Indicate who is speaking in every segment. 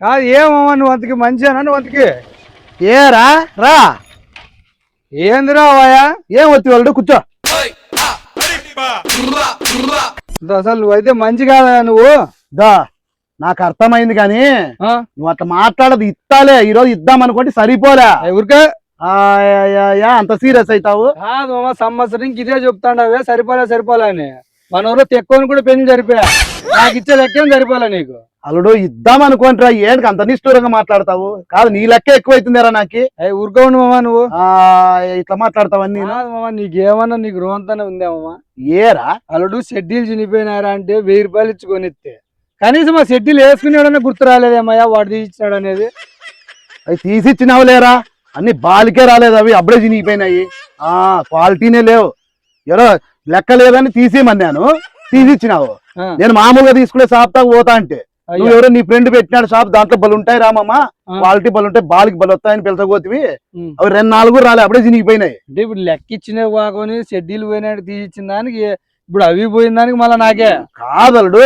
Speaker 1: కాదు ఏమమ్మా నువ్వు అంతకి మంచిగా నువ్వు అంతకి
Speaker 2: ఏ రా. రా
Speaker 1: ఏందిరా వాయా?
Speaker 2: ఏం వచ్చి వాళ్ళు కూర్చో.
Speaker 1: అసలు నువ్వైతే మంచి కాదా నువ్వు.
Speaker 2: దా నాకు అర్థమైంది కానీ? నువ్వు అట్లా మాట్లాడదు ఇత్తాలే. ఈ రోజు ఇద్దాం అనుకోండి సరిపోలే.
Speaker 1: ఊరికే?
Speaker 2: అంత సీరియస్ అవుతావు
Speaker 1: కాదు సంవత్సరం ఇదే చెప్తాండవే. సరిపోలే సరిపోలే అని. మన ఊర్లో తెక్కువని కూడా పెళ్ళి సరిపోయా నాకు ఇచ్చే లెక్కేం సరిపోలే నీకు.
Speaker 2: అల్లుడు ఇద్దాం అనుకోండిరా ఏంటి అంత నిష్ఠూరంగా మాట్లాడతావు? కాదు నీ లెక్క ఎక్కువైతుందిరా నాకు.
Speaker 1: ఊరుకోండి మామ నువ్వు.
Speaker 2: ఆ, ఇట్లా మాట్లాడతావని
Speaker 1: కాదు మామ నీకేమన్నా నీకు రోంతనే ఉందేమమ్మా
Speaker 2: ఏరా?
Speaker 1: అల్లుడు షెడ్యూల్ చనిపోయినారా అంటే వెయ్యి రూపాయలు ఇచ్చి కొనిస్తే కనీసం ఆ షెడ్యూల్ వేసుకునేవాడన్నా గుర్తు రాలేదేమయ్యా వాడు తీసిచ్చాడు అనేది
Speaker 2: అవి తీసిచ్చినావు లేరా అన్ని బాలికే రాలేదు అవి అప్పుడే చినిగిపోయినాయి. ఆ క్వాలిటీనే లేవు. ఎవరో లెక్క లేదని తీసేయమన్నాను. తీసిచ్చినావు.
Speaker 1: ఆ,
Speaker 2: నేను మామూలుగా తీసుకునే షాప్ దాకా పోతా అంటే. నువ్వు ఎవరో నీ ఫ్రెండ్ పెట్టినాడు షాప్ దాంట్లో బలు ఉంటాయి రామమ్మ. క్వాలిటీ బలు ఉంటాయి బాలికి బలు వస్తాయని పిలిచబోతివి. అవి రెండు నాలుగు రాలే అప్పుడే చినిగిపోయినాయి.
Speaker 1: అంటే ఇప్పుడు లెక్క ఇచ్చిన కాకొని షెడ్యూల్ పోయినట్టు తీసిచ్చిన దానికి ఇప్పుడు అవి పోయిన దానికి మళ్ళీ నాకే.
Speaker 2: కాదలుడు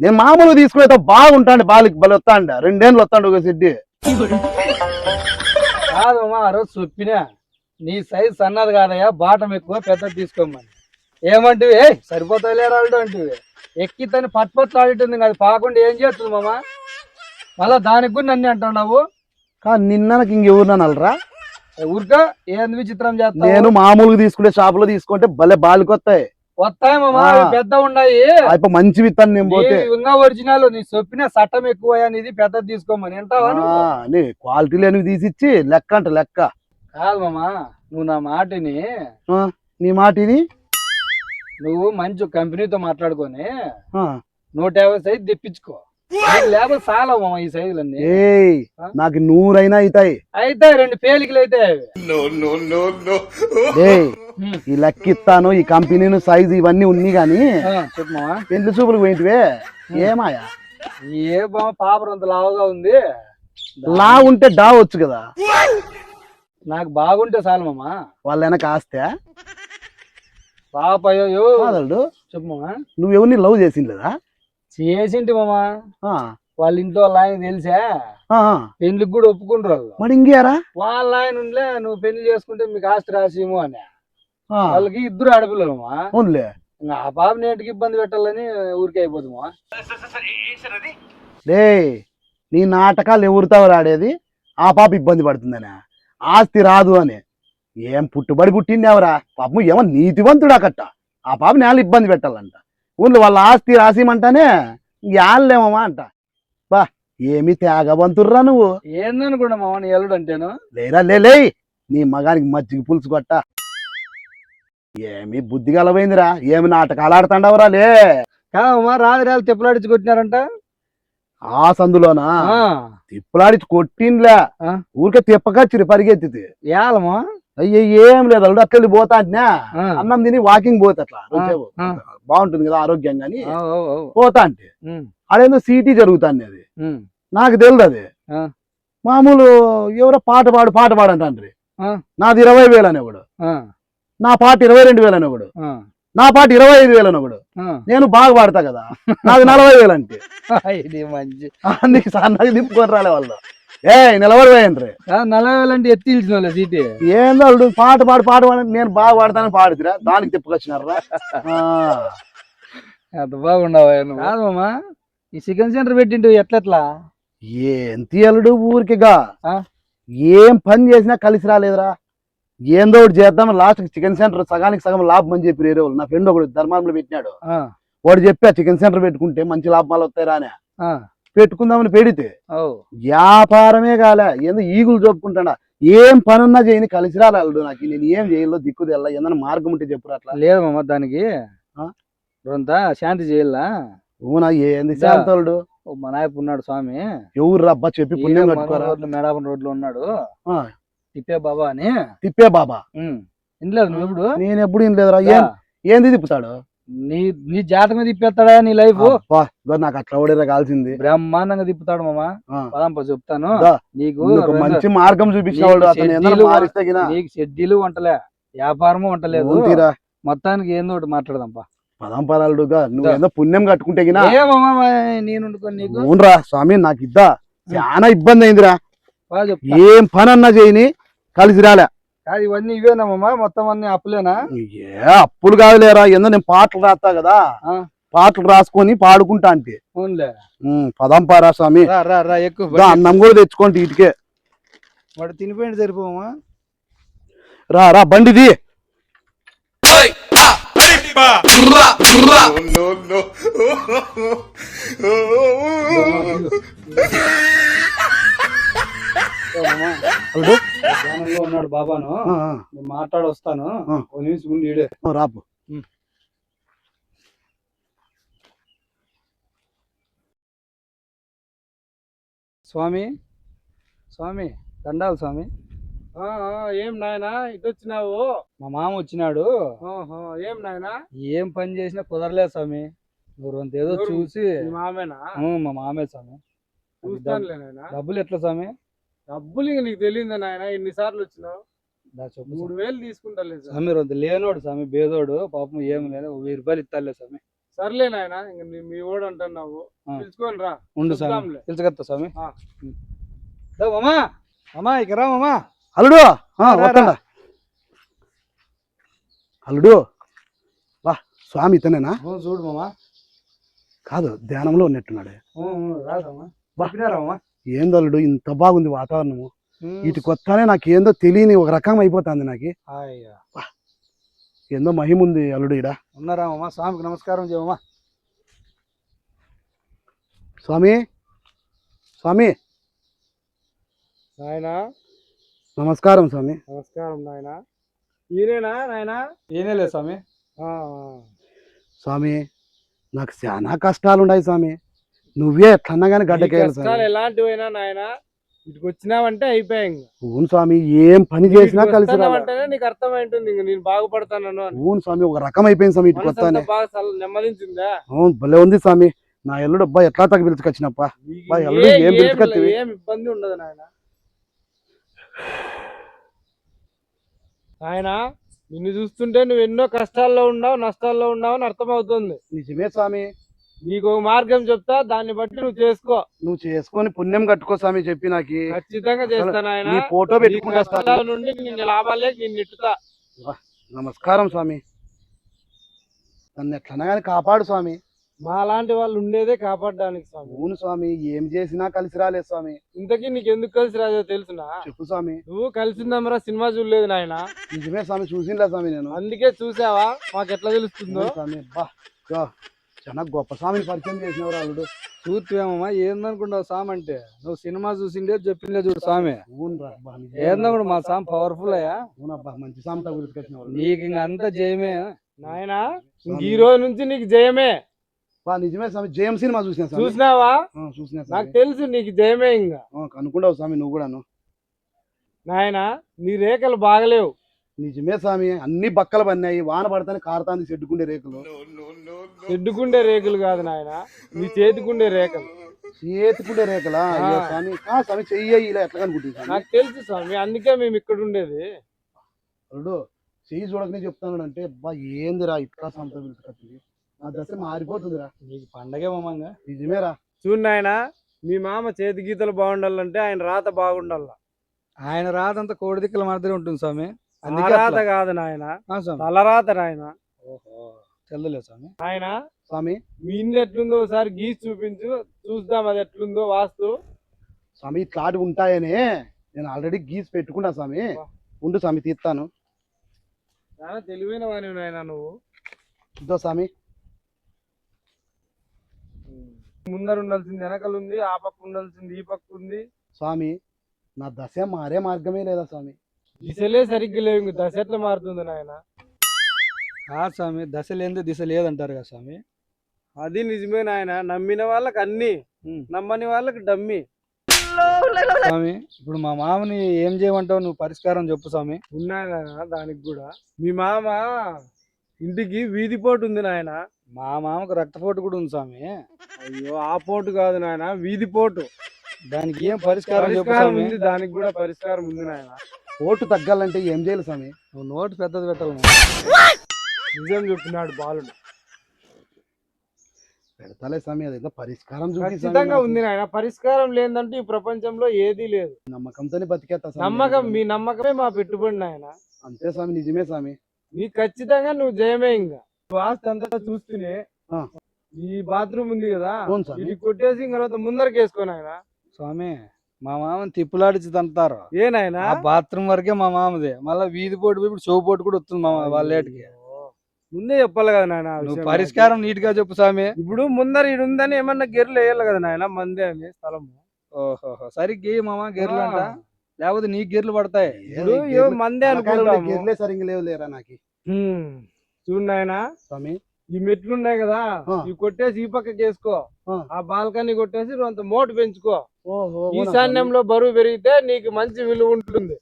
Speaker 2: నేను మామూలుగా తీసుకునే బాగుంటాండి బాలికి బలు వస్తాండ రెండేళ్ళు వస్తాండు ఒక సిడ్డి
Speaker 1: కాదు అమ్మా ఆ రోజు చెప్పినా నీ సైజ్ సన్నది కాదయ్యా బాటం ఎక్కువ పెద్దది తీసుకోమని. ఏమంటివి? ఏ సరిపోతాయి లేరా అంటివి. ఎక్కితని పట్ పట్లు ఆడుతుంది అది పాకుండా ఏం చేస్తుంది మామ? మళ్ళా దానికి కూడా నన్ను అంటున్నావు
Speaker 2: కానీ నిన్న నాకు ఇంకెవరు నల్లరా
Speaker 1: ఊరికా? ఏంది విచిత్రం చేస్తావు?
Speaker 2: నేను మామూలుగా తీసుకునే షాప్లో తీసుకుంటే భలే బాలికి వస్తాయి.
Speaker 1: వస్తాయి మామ పెద్ద ఉన్నాయి.
Speaker 2: అయిపో మంచి విత్తాను నేను పోతే.
Speaker 1: ఇంకా ఒరిజినల్ నీ చొప్పిన సట్టం ఎక్కువ నీది పెద్దది తీసుకోమని వింటావా
Speaker 2: నీ క్వాలిటీ లేనివి తీసిచ్చి లెక్క అంట లెక్క.
Speaker 1: కాదు మామ నువ్వు నా మాటని
Speaker 2: నీ మాట ఇది
Speaker 1: నువ్వు మంచి కంపెనీతో మాట్లాడుకొని
Speaker 2: ఆ,
Speaker 1: నూట యాభై సైజు తెప్పించుకో. లేకపోతే చాలా ఈ సైజులన్నీ.
Speaker 2: ఏయ్
Speaker 1: ఆ?
Speaker 2: నాకు నూరైనా అవుతాయి.
Speaker 1: అయితే రెండు పేలికలు అయితే.
Speaker 2: ఈ లెక్క ఇస్తాను ఈ కంపెనీను సైజు ఇవన్నీ ఉన్నాయి గాని
Speaker 1: ఆ, చెప్పు మామ.
Speaker 2: పెళ్ళి చూపులకు పోయింటివే. ఏమాయా?
Speaker 1: ఏ బామ పాపర్ అంత లావుగా ఉంది?
Speaker 2: లా ఉంటే డా వచ్చు కదా.
Speaker 1: నాకు బాగుంటే చాలు మామ.
Speaker 2: వాళ్ళ వెనక ఆస్తే?
Speaker 1: పాప
Speaker 2: కాదల్డు?
Speaker 1: చెప్పు మామ
Speaker 2: నువ్వు ఎవరిని లవ్ చేసిండ్లేదా?
Speaker 1: చేసింటి మామ.
Speaker 2: ఆ,
Speaker 1: వాళ్ళ ఇంట్లో వాళ్ళ ఆయన తెలిసా. పెళ్ళికి కూడా ఒప్పుకుంటారు వాళ్ళు.
Speaker 2: మరి ఇంకేరా?
Speaker 1: వాళ్ళ ఆయన ఉండే నువ్వు పెళ్ళి చేసుకుంటే మీకు ఆస్తి రాసిము అని. వాళ్ళకి ఇద్దరు ఆడపిల్లలమా
Speaker 2: అవునులే.
Speaker 1: ఇంకా ఆ పాప నేటికి ఇబ్బంది పెట్టాలని ఊరికే అయిపోతుందా
Speaker 2: డే నీ నాటకాలు ఎవరితో ఆడేది ఆ పాప ఇబ్బంది పడుతుందనే. ఆస్తి రాదు అని. ఏం పుట్టుబడి పుట్టింది ఎవరా పాపం ఏమో నీతివంతుడా కట్ట. ఆ పాప నేల ఇబ్బంది పెట్టాలంట. ఊళ్ళో వాళ్ళ ఆస్తి రాసిమంటానే యాళ్ళేమమ్మా అంట. బా ఏమి త్యాగవంతుర్రా నువ్వు?
Speaker 1: ఏందనుకున్నా మామ నీ ఎల్లుడు అంటేను?
Speaker 2: లేరా లే లే. నీ మగానికి మజ్జిగ పులుసు కొట్ట. ఏమి బుద్ధి గలవైందిరా? ఏమి నాటకాలు ఆడుతాండవరా లే.
Speaker 1: కాదమ్మా రాత్రి తెప్పలాడించి కొట్టినారంట.
Speaker 2: ఆ సందులోనా?
Speaker 1: ఆ,
Speaker 2: తిప్పలాడి కొట్టిండ్లే? ఊరికే తిప్పకచ్చిరి పరిగెత్తితే.
Speaker 1: ఏలమా
Speaker 2: అయ్యో ఏం లేదు అల్లుడు అట్లా పోతా అన్నం తిని వాకింగ్ పోతే అట్లా. బాగుంటుంది కదా
Speaker 1: ఓ, ఓ.
Speaker 2: పోతా అంటే. అదేందో సీటీ జరుగుతాంది అది. నాకు తెలియదు అది. మామూలు ఎవరో పాట పాడు పాట పాడు అంటాండ్రి
Speaker 1: ఆ.
Speaker 2: నాది ఇరవై వేలు అనేవాడు. నా పాట ఇరవై రెండు వేలు అనేవాడు.
Speaker 1: ఆ,
Speaker 2: నా పాట ఇరవై ఐదు వేలు
Speaker 1: ఆ.
Speaker 2: నేను బాగా పాడతా కదా. నాది నలభై వేలు అంటే.
Speaker 1: మంచి.
Speaker 2: అందుకే సన్నగా తిప్పుకొని రాలే వాళ్ళు. ఏ నిలబడి
Speaker 1: వేలు అంటే ఎత్తి వాళ్ళ సీటీ.
Speaker 2: ఏందో అల్లుడు పాట పాడు పాట పాడు నేను బాగా పాడతానని పాడుతురా. దానికి తిప్పుకొచ్చినారా ఆ.
Speaker 1: అంత బాగుండవా కాదమ్మా ఈ చికెన్ సెంటర్ పెట్టిండు ఎట్లెట్లా?
Speaker 2: ఏం తీయలుడు ఊరికిగా?
Speaker 1: ఆ?
Speaker 2: ఏం పని చేసినా కలిసి రాలేదురా. ఏందో ఒకటి చేద్దాం లాస్ట్ చికెన్ సెంటర్ సగానికి సగం లాభం అని చెప్పి వేరే వాళ్ళు. నా ఫ్రెండ్ ఒకడు ధర్మారంలో పెట్టినాడు.
Speaker 1: ఆ,
Speaker 2: వాడు చెప్పా చికెన్ సెంటర్ పెట్టుకుంటే మంచి లాభాలు వస్తాయి రానే
Speaker 1: ఆ,
Speaker 2: పెట్టుకుందామని పెడితే
Speaker 1: ఓ.
Speaker 2: వ్యాపారమే కాలే. ఏందో ఈగులు చెప్పుకుంటాడా ఏం పనున్నా చేయని కలిసి రాలేదు నాకు. నేను ఏం చేయాలో దిక్కు తెల్ల. ఏదైనా మార్గం ఉంటే చెప్పురా అట్లా
Speaker 1: లేదు మామ దానికి.
Speaker 2: ఆ?
Speaker 1: రొంత శాంతి చేయాలా
Speaker 2: ఊనా ఏంది. శాంతోడు
Speaker 1: మా నాయపు ఉన్నాడు స్వామి.
Speaker 2: ఎవరు రబ్బా చెప్పి పుణ్యం
Speaker 1: రోడ్లో మేడాపం రోడ్లో ఉన్నాడు.
Speaker 2: ఆ.
Speaker 1: తిప్పే బాబా అని.
Speaker 2: తిప్పే బాబా?
Speaker 1: ఉమ్. వినలేదు నువ్వు ఎప్పుడు?
Speaker 2: నేను ఎప్పుడు ఏం లేదురా ఏం ఏంది తిప్పుతాడు?
Speaker 1: నీ నీ జాతకం తిప్పేస్తాడా నీ లైఫ్
Speaker 2: నాకు అట్లా ఓడేరా కాల్సింది
Speaker 1: బ్రహ్మాండంగా తిప్పుతాడు మామ. పదంప చెప్తాను. నీకు
Speaker 2: మంచి మార్గం చూపించినవాడు
Speaker 1: నీకు
Speaker 2: అతను
Speaker 1: షెడ్యూలు వంటలే వ్యాపారము వంటలేదు. మొత్తానికి ఏందో ఒకటి మాట్లాడదాంపా.
Speaker 2: నువ్వు. ఏదో పుణ్యం కట్టుకుంటే గినా.
Speaker 1: ఏమమ్మా నేను వండుకొని నీకు?
Speaker 2: అవునరా స్వామి నాకు ఇద్దా. చాలా ఇబ్బంది అయిందిరా. ఏం పని అన్నా చేయని కలిసి రాలే.
Speaker 1: కాదు ఇవన్నీ ఇవేనా మామ మొత్తం అన్ని అప్పులేనా?
Speaker 2: ఏ అప్పులు కాదులేరా ఏందో నేను పాటలు రాస్తా కదా.
Speaker 1: ఆ.
Speaker 2: పాటలు రాసుకొని పాడుకుంటా అంటే
Speaker 1: అవునులే.
Speaker 2: ఉమ్, పదం పారా స్వామి.
Speaker 1: రా రా రా ఎక్కువ
Speaker 2: అన్నం కూడా తెచ్చుకోండి ఇటుకే.
Speaker 1: వాడు తినిపోయింది సరిపోమా
Speaker 2: రా రా బండిది అల్లుడు,
Speaker 1: ధ్యానంలో ఉన్నాడు బాబాను. మాట్లాడి వస్తాను. ఒక నిమిషం ఈడే.
Speaker 2: రాపు.
Speaker 1: స్వామి స్వామి దండాలు స్వామి. ఏం నాయనా ఇటు వచ్చినావు మా మామ వచ్చినాడు. ఏం నాయనా? ఏం పని చేసినా కుదరలేదు స్వామి. నువ్వు ఏదో చూసి.
Speaker 3: మామేనా?
Speaker 1: మా మామే స్వామి. డబ్బులు ఎట్లా స్వామి?
Speaker 3: డబ్బులు ఇంక నీకు తెలియదు నాయన ఎన్నిసార్లు వచ్చినావు? మూడు. వేలు తీసుకుంటాలే
Speaker 1: స్వామి రొంత లేనోడు స్వామి బేదోడు పాపం ఏం లేదు వెయ్యి రూపాయలు ఇస్తాలే స్వామి
Speaker 3: సర్లే నాయన ఇంక మీ ఓడు అంటున్నావు. పిలుచుకొని రా
Speaker 1: ఉండు స్వామి. పిలుచుకొస్తా స్వామి
Speaker 3: ఆ.
Speaker 1: దా మామా మామా ఇక రా మామా.
Speaker 2: అల్లుడు అల్లుడు వా స్వామి ఇతనేనా?
Speaker 1: చూడు మామా.
Speaker 2: కాదు ధ్యానంలో ఉన్నట్టున్నాడు.
Speaker 1: ఓ, ఓ, రా మామా
Speaker 2: బా.
Speaker 1: చెప్పినారా మామా
Speaker 2: ఏందో అల్లుడు ఇంత బాగుంది వాతావరణము. ఇటు కొత్తనే నాకు ఏందో తెలియని ఒక రకం అయిపోతుంది నాకు. ఏందో మహిమ ఉంది అల్లుడు ఇడ
Speaker 1: ఉన్నారా మామా? స్వామికి నమస్కారం చేయమా?
Speaker 2: స్వామి? స్వామి?
Speaker 3: నాయన?
Speaker 2: నమస్కారం స్వామి.
Speaker 3: నమస్కారం నాయన. ఈయనేనా నాయన?
Speaker 1: ఏనేలే స్వామి.
Speaker 3: ఆ,
Speaker 2: స్వామి నాకు చాలా కష్టాలు ఉన్నాయి స్వామి. నువ్వే ఎట్లన్నా కానీ గడ్డకేయాలి స్వామి
Speaker 3: ఎలాంటివైనా నాయన ఇటుకు వచ్చినావంటే అయిపోయాయి.
Speaker 2: అవును స్వామి ఏం పని చేసినా కలిసి.
Speaker 3: వస్తున్నావంటేనే నీకు అర్థమైంటుంది ఇంక నేను బాగుపడతాను
Speaker 2: అవును స్వామి ఒక రకం అయిపోయింది స్వామి ఇటు కొత్తనే
Speaker 3: బాగా నెమ్మదించిందా?
Speaker 2: అవును భలే ఉంది స్వామి. నా ఎల్లుడు అబ్బా ఎట్లా తగ్గ పిలుచుకొచ్చినప్ప? బా,
Speaker 3: ఏ-
Speaker 2: పిలుచుకొత్తివి?
Speaker 3: ఏం ఇబ్బంది ఉండదు నాయన. ఆయన నిన్ను చూస్తుంటే నువ్వు ఎన్నో కష్టాల్లో ఉన్నావు నష్టాల్లో ఉన్నావు అని అర్థమవుతుంది.
Speaker 2: నిజమే స్వామి.
Speaker 3: నీకు ఒక మార్గం చెప్తా దాన్ని బట్టి నువ్వు చేసుకో.
Speaker 2: నువ్వు చేసుకొని పుణ్యం కట్టుకో స్వామి చెప్పి నాకు
Speaker 3: ఖచ్చితంగా చేస్తాను ఆయన
Speaker 2: ఫోటో పెట్టుకుంటా
Speaker 3: నుండి నిన్ను లాభాలే నిన్ను ఇట్టుతా.
Speaker 2: నమస్కారం స్వామి. నన్ను ఎట్లన్నా కానీ కాపాడు స్వామి.
Speaker 3: మా లాంటి వాళ్ళు ఉండేదే కాపాడడానికి స్వామి.
Speaker 2: అవును స్వామి ఏం చేసినా కలిసి రాలేదు స్వామి.
Speaker 3: ఇంతకీ నీకు ఎందుకు కలిసి రాజో తెలుసునా?
Speaker 2: చెప్పు స్వామి.
Speaker 3: నువ్వు కలిసిందమ్మరా సినిమా చూడలేదు నాయన.
Speaker 2: నిజమే స్వామి చూసిందా స్వామి నేను.
Speaker 3: అందుకే చూసావా? మాకు ఎట్లా తెలుస్తుందో
Speaker 2: స్వామి బా చాలా గొప్ప స్వామిని పరిచయం చేసినవారు అల్లుడు.
Speaker 1: చూస్తేమమ్మా ఏందనుకుంటావు స్వామి అంటే? నువ్వు సినిమా చూసిండే చెప్పిందే చూడు స్వామి. ఏందనుకుంటు మా స్వామి పవర్ఫుల్ అయ్యా?
Speaker 2: అవునబ్బా మంచి స్వామి తగులుకొచ్చినవారు
Speaker 1: నీకు ఇంక అంతా జయమే.
Speaker 3: నాయనా ఈ రోజు నుంచి నీకు జయమే.
Speaker 2: నిజమే స్వామి జయం సినిమా చూసిన
Speaker 3: చూసినావా?
Speaker 2: ఆ, చూసిన
Speaker 3: నాకు తెలుసు నీకు జయమే ఇంకా.
Speaker 2: ఆ, కనుక్కుంటావు స్వామి నువ్వు కూడాను.
Speaker 3: నాయనా నీ రేఖలు బాగలేవు.
Speaker 2: నిజమే స్వామి అన్ని బక్కలు పన్నాయి. వాన పడతానే కారుతాంది చెడ్డుకుండే రేకులు.
Speaker 3: చెడ్డుకుండే రేకులు కాదు నాయన నీ చేతికుండే రేఖలు
Speaker 2: చేతికుండే రేకులా? అయ్యో స్వామి ఆ, స్వామి చెయ్యి ఇలా ఎట్లా కనుకుంటుంది స్వామి?
Speaker 3: నాకు తెలుసు స్వామి అందుకే మేము ఇక్కడ ఉండేది.
Speaker 2: అల్లుడు చెయ్యి చూడకనే చెప్తాను అంటే అబ్బా ఏందిరా ఇట్లా సంత పిలుచుకొచ్చింది నా దశ మారిపోతుందిరా.
Speaker 1: నీకు పండగే మమ్మంగా
Speaker 2: నిజమేరా.
Speaker 3: చూడు నాయన మీ మామ చేతి గీతలు బాగుండాలంటే ఆయన రాత బాగుండాల.
Speaker 1: ఆయన రాదంతా కోడి దిక్కుల మాదిరి ఉంటుంది స్వామి.
Speaker 3: ఆ
Speaker 1: అందుకే
Speaker 3: రాత
Speaker 1: అట్లా.
Speaker 3: కాదు నాయన. తలరాత నాయన.
Speaker 1: తెల్లలే స్వామి.
Speaker 3: ఆయన
Speaker 2: స్వామి.
Speaker 3: మీ ఇల్లు ఎట్లుందో ఒకసారి గీసి చూపించు. చూద్దాం అది ఎట్లుందో వాస్తు.
Speaker 2: స్వామి ఇట్లాంటివి ఉంటాయని. నేను ఆల్రెడీ గీసి పెట్టుకున్నా స్వామి. ఉండు స్వామి తీస్తాను.
Speaker 3: చాలా తెలివైన వాని నాయన నువ్వు.
Speaker 2: ఇదో స్వామి.
Speaker 3: ముందర ఉండాల్సింది వెనకలు ఉంది ఆ పక్క ఉండాల్సింది ఈ పక్క ఉంది.
Speaker 2: స్వామి నా దశ మారే మార్గమే లేదా స్వామి?
Speaker 3: దిశలే సరిగ్గా లేవు ఇంక దశ ఎట్లా మారుతుంది నాయన?
Speaker 1: కాదు స్వామి దశ లేనిదే దిశ లేదంటారు కదా స్వామి?
Speaker 3: అది నిజమే నాయన నమ్మిన వాళ్ళకి అన్ని. నమ్మని వాళ్ళకి డమ్మి.
Speaker 1: స్వామి ఇప్పుడు మా మామని ఏం చేయమంటావు? నువ్వు పరిష్కారం చెప్పు స్వామి.
Speaker 3: ఉన్నాయి నాయన దానికి కూడా. మీ మామ ఇంటికి వీధి పోటు ఉంది నాయన.
Speaker 1: మా మామకు రక్తపోటు కూడా ఉంది స్వామి.
Speaker 3: అయ్యో ఆ పోటు కాదు నాయన వీధి పోటు.
Speaker 1: దానికి ఏం పరిష్కారం చెప్పు
Speaker 3: పరిష్కారం
Speaker 1: స్వామి?
Speaker 3: ఉంది దానికి కూడా పరిష్కారం ఉంది నాయన.
Speaker 2: ఓటు తగ్గాలంటే ఏం చేయాలి స్వామి
Speaker 1: నువ్వు నోటు పెద్దది పెట్టాలి.
Speaker 3: నిజం చెప్పినాడు బాలుడు
Speaker 2: పెడతాలే స్వామి అది ఏదో పరిష్కారం చూపి స్వామి
Speaker 3: ఖచ్చితంగా
Speaker 2: నాకు.
Speaker 3: ఉంది నాయన పరిష్కారం లేదంటే ఈ ప్రపంచంలో ఏదీ లేదు
Speaker 2: నమ్మకంతోనే బతికేస్తా స్వామి
Speaker 3: నమ్మకం. మీ నమ్మకమే మా పెట్టుబడి నాయన
Speaker 2: అంతే స్వామి నిజమే స్వామి
Speaker 3: నీకు ఖచ్చితంగా నువ్వు జయమే ఇంకా నువ్వు ఆస్తి అంతా చూస్తూనే
Speaker 2: ఆ.
Speaker 3: ఈ బాత్రూమ్ ఉంది కదా
Speaker 2: అవును స్వామి.
Speaker 3: ఇది కొట్టేసి ఇంక తర్వాత ముందరికి వేసుకో నాయన
Speaker 1: స్వామి మా మామని తిప్పులాడిచి తంటారు
Speaker 3: ఏ నాయన?
Speaker 1: ఆ బాత్రూమ్ వరకే మా మామది. మళ్ళీ వీధి పోటు ఇప్పుడు చెవు పోటు కూడా వస్తుంది మా వాళ్ళ ఏటికి.
Speaker 3: ముందే చెప్పాలి కదా నాయన
Speaker 1: నువ్వు పరిష్కారం నీట్గా చెప్పు స్వామి.
Speaker 3: ఇప్పుడు ముందర ఇది ఉందని ఏమన్నా గెర్రెలు వేయాలి కదా నాయన మందే అని స్థలము.
Speaker 1: ఓహో సరిగ్గా ఇయ్యి మామ గెర్రెలు అంట. లేకపోతే నీకు గెర్రెలు పడతాయి.
Speaker 2: ఏ
Speaker 3: మందే అనుకుంటాము.
Speaker 2: గెర్రెలే సరిగ్గా లేవు లేరా నాకు.
Speaker 3: చూడు నాయన.
Speaker 2: స్వామి.
Speaker 3: ఈ మెట్లు ఉన్నాయి కదా. ఇవి కొట్టేసి ఈ పక్కకి వేసుకో
Speaker 2: ఆ.
Speaker 3: బాల్కనీ కొట్టేసి కొంత మోటు పెంచుకో. ఈశాన్యంలో బరువు పెరిగితే నీకు మంచి విలువ ఉంటుంది.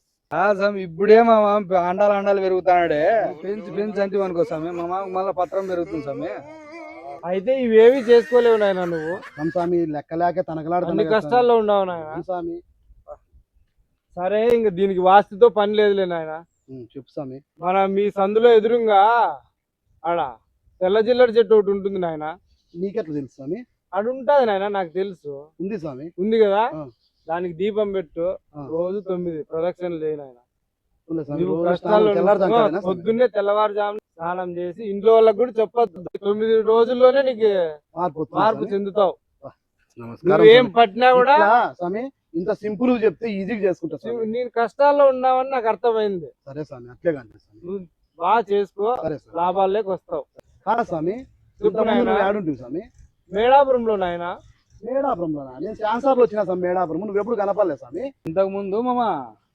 Speaker 1: ఇప్పుడే మా మామ అండాలు అండాలు పెరుగుతాడే పెంచి పెంచి అంటే అనుకో స్వామి. మా మామ మళ్ళీ పత్రం పెరుగుతుంది స్వామి.
Speaker 3: అయితే ఇవేవి చేసుకోలేవు నాయన నువ్వు.
Speaker 2: స్వామి? స్వామి లెక్క లేక
Speaker 3: అన్ని
Speaker 2: తనకలాడుతున్నా
Speaker 3: కష్టాల్లో ఉండవు నాయన.
Speaker 2: స్వామి.
Speaker 3: సరే ఇంక దీనికి వాస్తుతో పని లేదులే నాయన.
Speaker 2: చెప్పు స్వామి.
Speaker 3: మన మీ సందులో ఎదురుగా ఆడ తెల్ల జిల్లడి చెట్టు ఒకటి ఉంటుంది నాయన.
Speaker 2: నీకెట్లా తెలుసు స్వామి?
Speaker 3: ఆడ ఉంటది నాయన నాకు తెలుసు.
Speaker 2: ఉంది స్వామి.
Speaker 3: ఉంది కదా. దానికి దీపం పెట్టు. రోజు తొమ్మిది ప్రదక్షిణ లేని ఆయన? పొద్దున్నే తెల్లవారుజాము స్నానం చేసి ఇంట్లో వాళ్ళకి కూడా చెప్పొద్దు. తొమ్మిది రోజుల్లోనే నీకు
Speaker 2: మార్పు.
Speaker 3: చెందుతావు. ఏం. పట్టినా కూడా
Speaker 2: స్వామి ఇంత సింపుల్ చెప్తే ఈజీగా చేసుకుంటా
Speaker 3: నేను కష్టాల్లో ఉన్నావని నాకు అర్థమైంది.
Speaker 2: సరే స్వామి అట్లే కానీ
Speaker 3: బాగా చేసుకో లాభాల్లోకి వస్తావు.
Speaker 2: కాదా స్వామి? ఆడుంటుంది స్వామి?
Speaker 3: మేడాపురంలో నాయన.
Speaker 2: మేడాపురంలో నేను ఛాన్సర్లు వచ్చిన స్వామి మేడాపురం నువ్వు ఎప్పుడు కనపడలేదు స్వామి?
Speaker 1: ఇంతకు ముందు మామ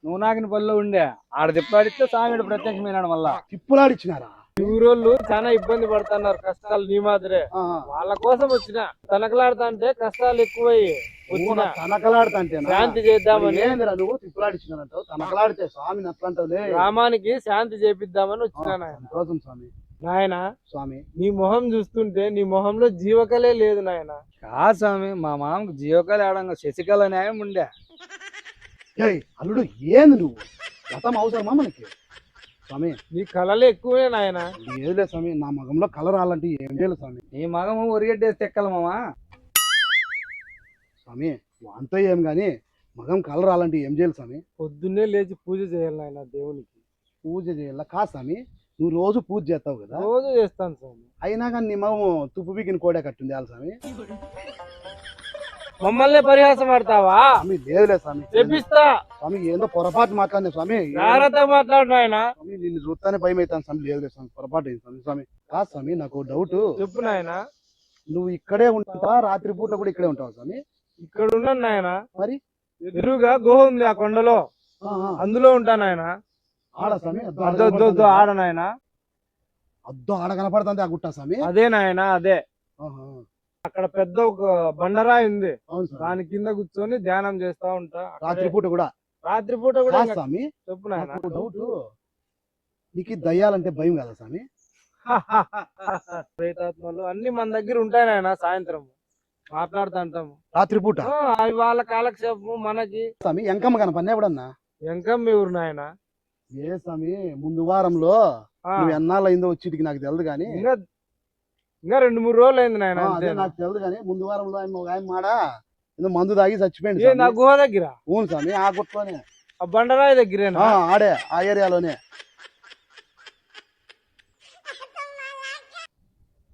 Speaker 1: నువ్వు నాకిన పనిలో ఉండే. ఆడ తిప్పాడితే స్వామి ప్రత్యక్షమైనాడు మళ్ళా.
Speaker 2: తిప్పులాడిచ్చినారా?
Speaker 3: ఊరోళ్ళు చాలా ఇబ్బంది పడుతున్నారు కష్టాలు నీ మాదిరే. వాళ్ళ కోసం వచ్చిన తనకలాడుతా అంటే కష్టాలు ఎక్కువయ్యి శాంతి చేద్దామని.
Speaker 2: నువ్వు? తిప్పులాడిచ్చినారంటావు? తనకలాడితే స్వామిని అట్లా
Speaker 3: గ్రామానికి శాంతి చేపిద్దామని వచ్చిన
Speaker 2: స్వామి.
Speaker 3: నాయన
Speaker 2: స్వామి.
Speaker 3: నీ మొహం చూస్తుంటే నీ మొహంలో జీవకలే లేదు నాయన.
Speaker 1: కాదు స్వామి మా మామకు జీవకాలు ఆడంగా శశికళ న్యాయం ఉండే.
Speaker 2: ఏయ్ అల్లుడు ఏంది నువ్వు? గతం అవసరమా మనకి? స్వామి.
Speaker 3: నీ కళలే ఎక్కువే నాయన.
Speaker 2: ఏదిలే స్వామి నా మగంలో కలర్ రాలంటే ఏం చేయాలి స్వామి?
Speaker 1: నీ మగము ఒరిగడ్డేస్తే ఎక్కల మామ?
Speaker 2: స్వామి అంతా ఏం గాని మగం కలర్ రాలంటే ఏం చేయాలి స్వామి?
Speaker 3: పొద్దున్నే లేచి పూజ చేయాలి నాయన దేవునికి.
Speaker 2: పూజ చేయాల? కా స్వామి? నువ్వు రోజు పూజ చేస్తావు కదా?
Speaker 3: రోజు చేస్తాను స్వామి.
Speaker 2: అయినా కానీ నీ మగం తుప్పు పీకిన కోడే కట్టింది వాళ్ళ స్వామి.
Speaker 3: మమ్మల్ని పరిహాసం ఆడతావా?
Speaker 2: స్వామి లేదులే స్వామి.
Speaker 3: చెప్పిస్తా
Speaker 2: స్వామి ఏందో పొరపాటు మాట్లాడిన స్వామి.
Speaker 3: జాగ్రత్తగా మాట్లాడు నాయన.
Speaker 2: స్వామి నిన్ను చూస్తానే భయం అవుతాను స్వామి. లేదులే స్వామి పొరపాటు అయింది స్వామి. స్వామి కాదు స్వామి నాకు డౌట్.
Speaker 3: చెప్పు నాయన.
Speaker 2: నువ్వు ఇక్కడే ఉంటావా? రాత్రి పూట కూడా ఇక్కడే ఉంటావా స్వామి?
Speaker 3: ఇక్కడ ఉన్నాను నాయన.
Speaker 2: మరి?
Speaker 3: ఎదురుగా గుహ ఉంది ఆ కొండలో. అందులో ఉంటాను నాయన.
Speaker 2: ఆడ స్వామి ఆడ
Speaker 3: నాయన.
Speaker 2: అద్దో ఆడ కనపడుతుంది ఆ గుట్ట స్వామి
Speaker 3: అదే నాయన అదే.
Speaker 2: ఆహా.
Speaker 3: అక్కడ పెద్ద ఒక బండరాయి ఉంది.
Speaker 2: అవును స్వామి
Speaker 3: దాని కింద కూర్చొని ధ్యానం చేస్తా ఉంటా. అక్కడే.
Speaker 2: రాత్రి పూట కూడా.
Speaker 3: రాత్రి పూట కూడా
Speaker 2: కాదు
Speaker 3: ఇంకా
Speaker 2: స్వామి.
Speaker 3: చెప్పు నాయన.
Speaker 2: నాకు డౌట్ నీకు ఈ దయ్యాలంటే భయం కదా స్వామి?
Speaker 3: ప్రేతాత్మలు అన్ని మన దగ్గర ఉంటాయి నాయన సాయంత్రం. మాట్లాడుతూ ఉంటాము
Speaker 2: రాత్రి పూట
Speaker 3: ఆ, అవి వాళ్ళ కాలక్షేపము మనకి.
Speaker 2: స్వామి ఎంకమ్మ కనపడినా ఎప్పుడన్నా
Speaker 3: ఎంకం మీ ఊరు నాయన?
Speaker 2: ఏ స్వామి ముందు వారంలో నువ్వు ఎన్నాళ్ళు అయిందో వచ్చి నాకు తెలియదు కానీ.
Speaker 3: ఇంకా రెండు మూడు రోజులు అయింది నాయన
Speaker 2: అదే నాకు తెలియదు కానీ ముందు వారంలో ఆయన ఒక ఆయన మాడ ఏదో మందు తాగి చచ్చిపోయింది
Speaker 3: నా. గుహ దగ్గర?
Speaker 2: అవును స్వామి ఆ గుట్లోనే
Speaker 3: ఆ బండరాయి దగ్గరేనా?
Speaker 2: ఆ, ఆడే ఆ ఏరియాలోనే.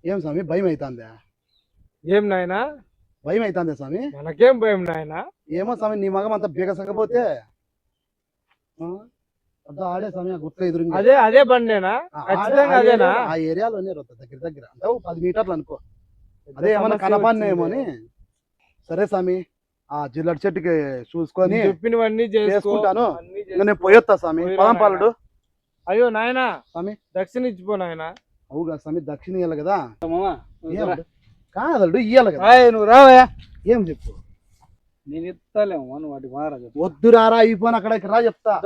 Speaker 2: ఏం స్వామి భయం అవుతుందా
Speaker 3: ఏం నాయనా?
Speaker 2: భయం అవుతుందా స్వామి?
Speaker 3: మనకేం భయం నాయనా?
Speaker 2: ఏమో స్వామి నీ మగం అంతా బిగసకపోతే ఆడే గుట్ల ఎదురుగా
Speaker 3: అదే అదే బండేనా? ఖచ్చితంగా
Speaker 2: ఆ
Speaker 3: అదేనా?
Speaker 2: ఏరియాలో- ఆ ఏరియాలోనే దగ్గర దగ్గర. అంటే పది మీటర్లు అనుకో. అదే ఏమన్నా
Speaker 3: సమస్య
Speaker 2: కనపడినేమో అని. సరే స్వామి ఆ జిల్లడి చెట్టుకి చూసుకొని
Speaker 3: చెప్పినవన్నీ చేసుకో
Speaker 2: చేసుకుంటాను. నేను. పోయొత్తా స్వామి పొలం. పాలుడు.
Speaker 3: అయ్యో నాయనా
Speaker 2: స్వామి.
Speaker 3: దక్షిణ ఇచ్చిపో నాయనా.
Speaker 2: అవుగా స్వామి దక్షిణ ఇయ్యాలి కదా. కాదల్డు ఇయ్యాలి కదా.
Speaker 1: రాయ్ నువ్వు రావయ్యా.
Speaker 2: ఏం చెప్పు?
Speaker 1: నేను ఇస్తాలేము వాటి చెప్పు
Speaker 2: వద్దు రారా అయిపోయిన అక్కడికి రా చెప్తా.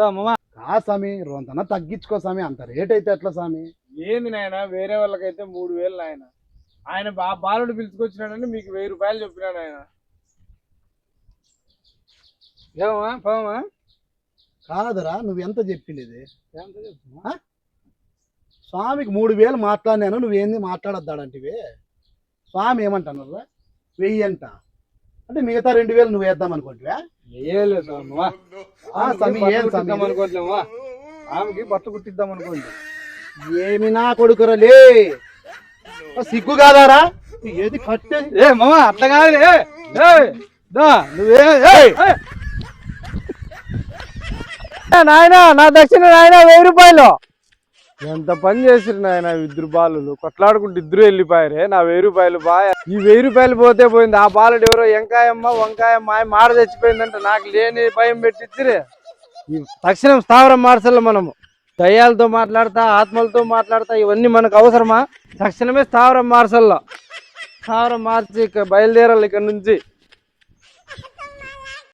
Speaker 2: కా స్వామి రొంతన తగ్గించుకో స్వామి అంత రేట్ అయితే ఎట్లా స్వామి
Speaker 3: ఏంది నాయనా వేరే వాళ్ళకైతే మూడు వేలు నాయన. ఆయన బా బాలుడు పిలుచుకొచ్చినాడని మీకు వెయ్యి రూపాయలు చెప్పినాడు ఆయన
Speaker 1: ఏమమ్మా పోమా
Speaker 2: కాదురా నువ్వు ఎంత చెప్పిండేది?
Speaker 1: ఎంత
Speaker 2: స్వామికి మూడు వేలు మాట్లాడినాను నువ్వేంది మాట్లాడొద్దాడంటివి? స్వామి ఏమంటాను వెయ్యి అంట. అంటే మిగతా రెండు వేలు నువ్వు వేద్దాం అనుకుంటువా
Speaker 1: ఏలేదు స్వామి మామ.
Speaker 2: ఆ, స్వామి, ఏం
Speaker 1: బట్టలు
Speaker 2: స్వామి?
Speaker 1: కుట్టిద్దాం? అనుకోవట్లేమా ఆమెకి అనుకోండి.
Speaker 2: ఏమి నా కొడుకురలే సిగ్గు కాదారా? ఏది కట్టే?
Speaker 1: ఏ మామ అట్లా కాదు ఏ, ఏయ్, దా, నువ్వే.
Speaker 3: నాయన నా దక్షిణ నాయన వెయ్యి రూపాయలు. ఎంత పని చేసిరు నాయన ఇద్దరు బాలులు కొట్లాడుకుంటే ఇద్దరు వెళ్ళిపోయారే? నా వెయ్యి రూపాయలు బాయ్. ఈ వెయ్యి రూపాయలు పోతే పోయింది. ఆ బాలుడు ఎవరో? వెంకాయమ్మ వంకాయమ్మ ఆయన మాడ నాకు లేని భయం పెట్టిచ్చిరే ఈ తక్షణం స్థావరం మార్చాలి మనము. దయ్యాలతో మాట్లాడతా ఆత్మలతో మాట్లాడతా ఇవన్నీ మనకు అవసరమా? తక్షణమే స్థావరం మార్చాల స్థావరం మార్చి ఇక్కడ బయలుదేరాలి ఇక్కడ నుంచి.